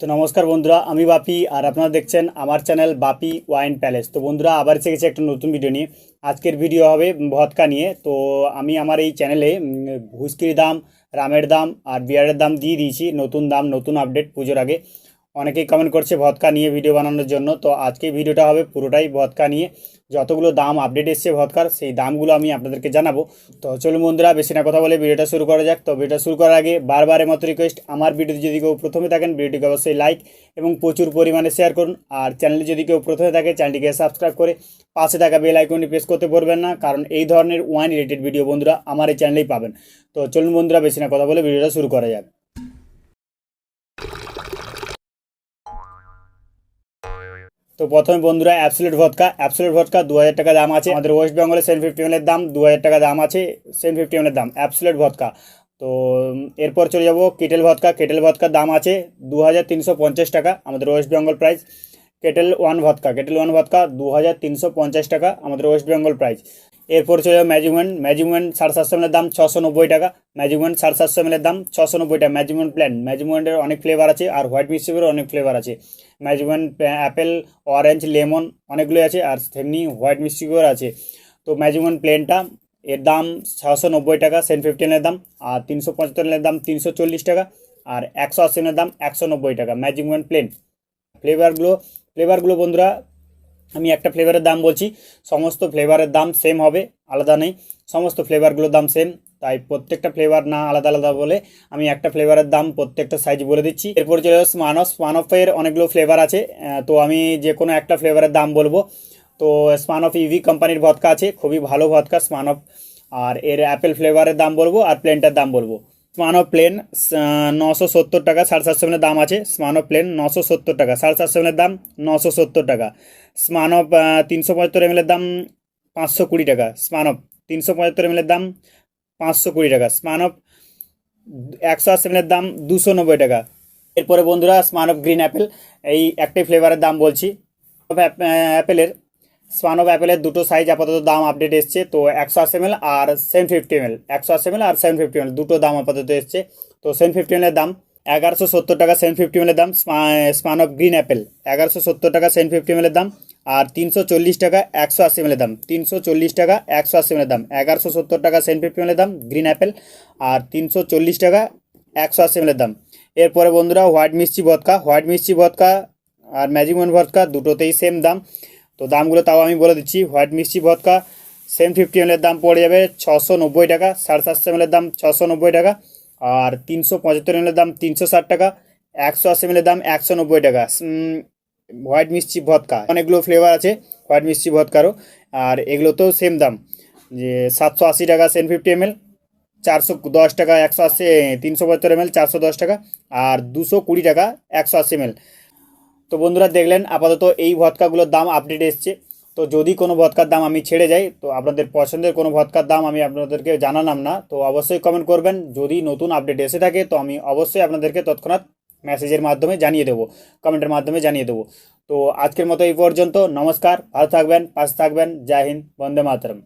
তো নমস্কার বন্ধুরা, আমি বাপি আর আপনারা দেখছেন আমার চ্যানেল বাপি ওয়াইন প্যালেস। তো বন্ধুরা, আবার এসে গেছে একটা নতুন ভিডিও নিয়ে। আজকের ভিডিও হবে ভদকা নিয়ে। তো আমি আমার এই চ্যানেলে হুস্কির দাম, রামের দাম আর বিয়ারের দাম দিয়ে দিয়েছি। নতুন দাম, নতুন আপডেট পুজোর আগে। অনেকেই কমেন্ট করছে ভদকা নিয়ে ভিডিও বানানোর জন্য। তো আজকে ভিডিওটা হবে পুরোটাই ভদকা নিয়ে। যতগুলো দাম আপডেট এসছে ভদকার, সেই দামগুলো আমি আপনাদেরকে জানাব। তো চলুন বন্ধুরা, বেশি না কথা বলে ভিডিওটা শুরু করা যাক। তো ভিডিওটা শুরু করার আগে বারবারের মতো রিকোয়েস্ট আমার ভিডিওতে যদি কেউ প্রথমে থাকেন ভিডিওটিকে অবশ্যই লাইক এবং প্রচুর পরিমাণে শেয়ার করুন। আর চ্যানেলে যদি কেউ প্রথমে থাকে চ্যানেলটিকে সাবস্ক্রাইব করে পাশে থাকা বেল আইকনটি প্রেস করতে ভুলবেন না। কারণ এই ধরনের ওয়াইন রিলেটেড ভিডিও বন্ধুরা আমার এই চ্যানেলেই পাবেন। তো চলুন বন্ধুরা, বেশি না কথা বলে ভিডিওটা শুরু করা যাক। তো প্রথমে বন্ধুরা অ্যাপসুলেট ভদকা। অ্যাপসুলেট ভদকা দু হাজার টাকা দাম আছে। আমাদের ওয়েস্ট বেঙ্গলে সেভেন ফিফটি এমএলের দাম দু হাজার টাকা দাম আছে সেভেন ফিফটি এমএলের দাম অ্যাপসুলেট ভদকা। তো এরপর চলে যাব কেটেল ভদকা। কেটেল ভদকার দাম আছে দু হাজার তিনশো পঞ্চাশ টাকা, আমাদের West Bengal price Ketel One vodka, Ketel One vodka দু হাজার তিনশো পঞ্চাশ টাকা, আমাদের ওয়েস্ট বেঙ্গল প্রাইস এরপর চলে যাবে ম্যাজিকম্যান ম্যাজিকম্যান সাড়ে সাতশো এমএলের দাম ছশো নব্বই টাকা ম্যাজিকম্যান সাড়ে সাতশো এমএলের দাম ছশো নব্বই টাকা ম্যাজিকম্যান প্ল্যান ম্যাজিকম্যানের অনেক ফ্লেভার আছে আর হোয়াইট মিক্সিপেরও অনেক ফ্লেভার আছে। ম্যাজিকম্যান অ্যাপেল অরেঞ্জ লেমন অনেকগুলোই আছে আর তেমনি হোয়াইট মিষ্টিকোর আছে। তো ম্যাজিকম্যান প্লেনটা এর দাম ছশো নব্বই টাকা সেন ফিফটিনের দাম আর তিনশো পঁচাত্তরের দাম তিনশো চল্লিশ টাকা আর একশো আশিনের দাম একশো নব্বই টাকা ম্যাজিকম্যান প্লেন ফ্লেভারগুলো ফ্লেভারগুলো বন্ধুরা আমি একটা ফ্লেভারের দাম বলছি। সমস্ত ফ্লেভারের দাম সেম হবে, আলাদা নেই। সমস্ত ফ্লেভারগুলোর দাম সেম তাই প্রত্যেকটা ফ্লেভার না আলাদা আলাদা বলে আমি একটা ফ্লেভারের দাম প্রত্যেকটা সাইজ বলে দিচ্ছি। এরপর চলে স্মানফ স্মানফের অনেকগুলো ফ্লেভার আছে তো আমি যে কোনো একটা ফ্লেভারের দাম বলব। তো স্মানফ ইভি কোম্পানির ভদকা আছে, খুবই ভালো ভদকা স্মানফ আর এর অ্যাপেল ফ্লেভারের দাম বলব আর প্লেনটার দাম বলব। স্মানো প্লেন নশো সত্তর টাকা, সাড়ে সাতশো এমএলের দাম আছে। স্মানো প্লেন নশো সত্তর টাকা, সাড়ে সাতশো এমএলের দাম নশো সত্তর টাকা। স্মানব তিনশো পঁচাত্তর এমএলের দাম পাঁচশো কুড়ি টাকা। স্মানব তিনশো পঁচাত্তর এমএলের দাম পাঁচশো কুড়ি টাকা। স্মানব একশো আশি এমএলের দাম দুশো নব্বই টাকা। এরপরে বন্ধুরা স্মানব গ্রিন অ্যাপেল এই একটাই ফ্লেভারের দাম বলছি। অ্যাপেলের স্পান অফ অ্যাপেলের দুটো সাইজ আপাতত দাম আপডেট এসছে, তো একশো আশি এমএল আর সেভেন ফিফটি এমএল একশো আশি এমএল আর সেভেন ফিফটি এমএল দুটো দাম আপাতত এসছে। তো সেভেন ফিফটি এমএলের দাম এগারোশো সত্তর টাকা সেভেন ফিফটি এমএলের দাম স্পান অফ গ্রিন অ্যাপেল এগারোশো সত্তর টাকা সেভেন ফিফটি এমএলের দাম আর তিনশো চল্লিশ টাকা একশো আশি এমএলের দাম। তিনশো চল্লিশ টাকা একশো আশি এমএলের দাম, এগারোশো সত্তর টাকা সেভেন ফিফটি এমএলের দাম গ্রিন অ্যাপেল আর তিনশো চল্লিশ টাকা একশো আশি এমএলের দাম। এরপরে বন্ধুরা white mischief vodka white mischief vodka আর ম্যাজিকম্যান ভদকা দুটোতেই সেম দাম। তো দামগুলো তাও আমি বলে দিচ্ছি। হোয়াইট মিষ্টি ভদকা সেম ফিফটি এমএলের দাম পড়ে যাবে ছশো নব্বই টাকা, সাড়ে সাতশো এমএলের দাম ছশো নব্বই টাকা আর তিনশো পঁচাত্তর এমএলের দাম তিনশো ষাট টাকা, একশো আশি এমএলের দাম একশো নব্বই টাকা হোয়াইট মিষ্টি ভদকা অনেকগুলো ফ্লেভার আছে হোয়াইট মিষ্টি ভদকারও আর এগুলোতেও সেম দাম, যে সাতশো আশি টাকা সেন ফিফটি এমএল চারশো দশ টাকা একশো আশি, তিনশো পঁচাত্তর এমএল চারশো দশ টাকা আর দুশো কুড়ি টাকা একশো আশি এমএল তো বন্ধুরা দেখলেন, আপাতত এই ভদকাগুলোর দাম আপডেট এসছে। তো যদি কোনো ভদকার দাম আমি ছেড়ে যাই, তো আপনাদের পছন্দের কোনো ভদকার দাম আমি আপনাদেরকে জানালাম না। তো অবশ্যই কমেন্ট করবেন। যদি নতুন আপডেট এসে থাকে, তো আমি অবশ্যই আপনাদেরকে তৎক্ষণাৎ মেসেজের মাধ্যমে জানিয়ে দেবো। কমেন্টের মাধ্যমে জানিয়ে দেবো। তো আজকের মতো এই পর্যন্ত। নমস্কার, ভালো থাকবেন, পাশে থাকবেন। জয় হিন্দ, বন্দে মাতরম।